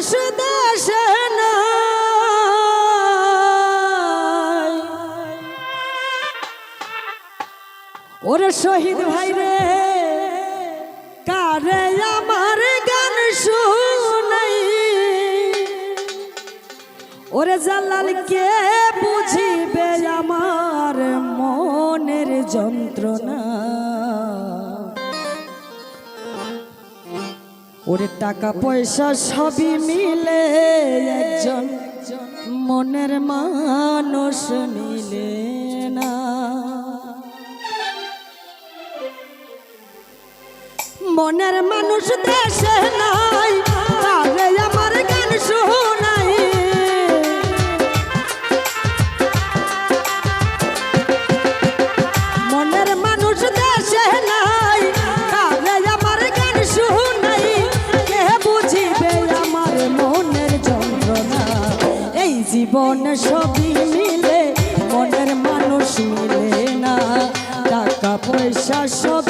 মানুষ দেশে ওরে শহীদ ভাই রে, কারে আমার গান শুনাই? ওরে জালাল, কে বুঝিবে আমার মনের যন্ত্রণা? ওরে টাকা পয়সা সবই মিলে একজন। মনের মানুষ মিলে না। মনের মানুষ দেশে পয়সা সব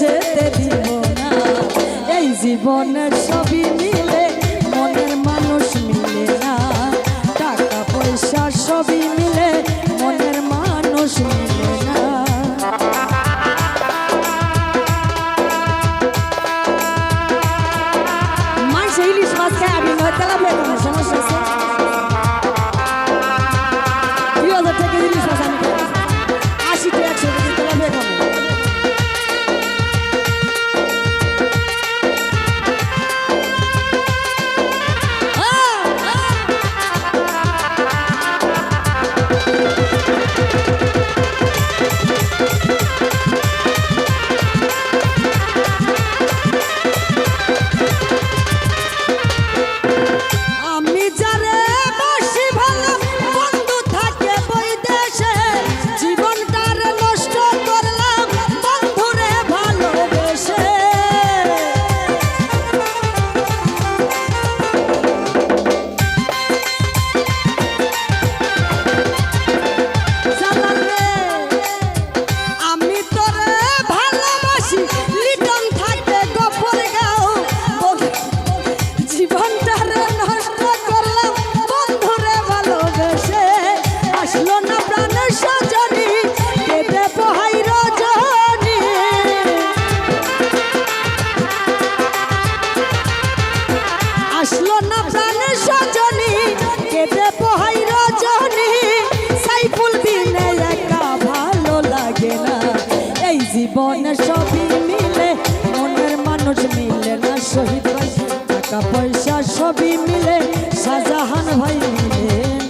যেতে দিব না। এই জীবনের টাকা পয়সা সবই মিলে শাহজাহান ভাই মিলে।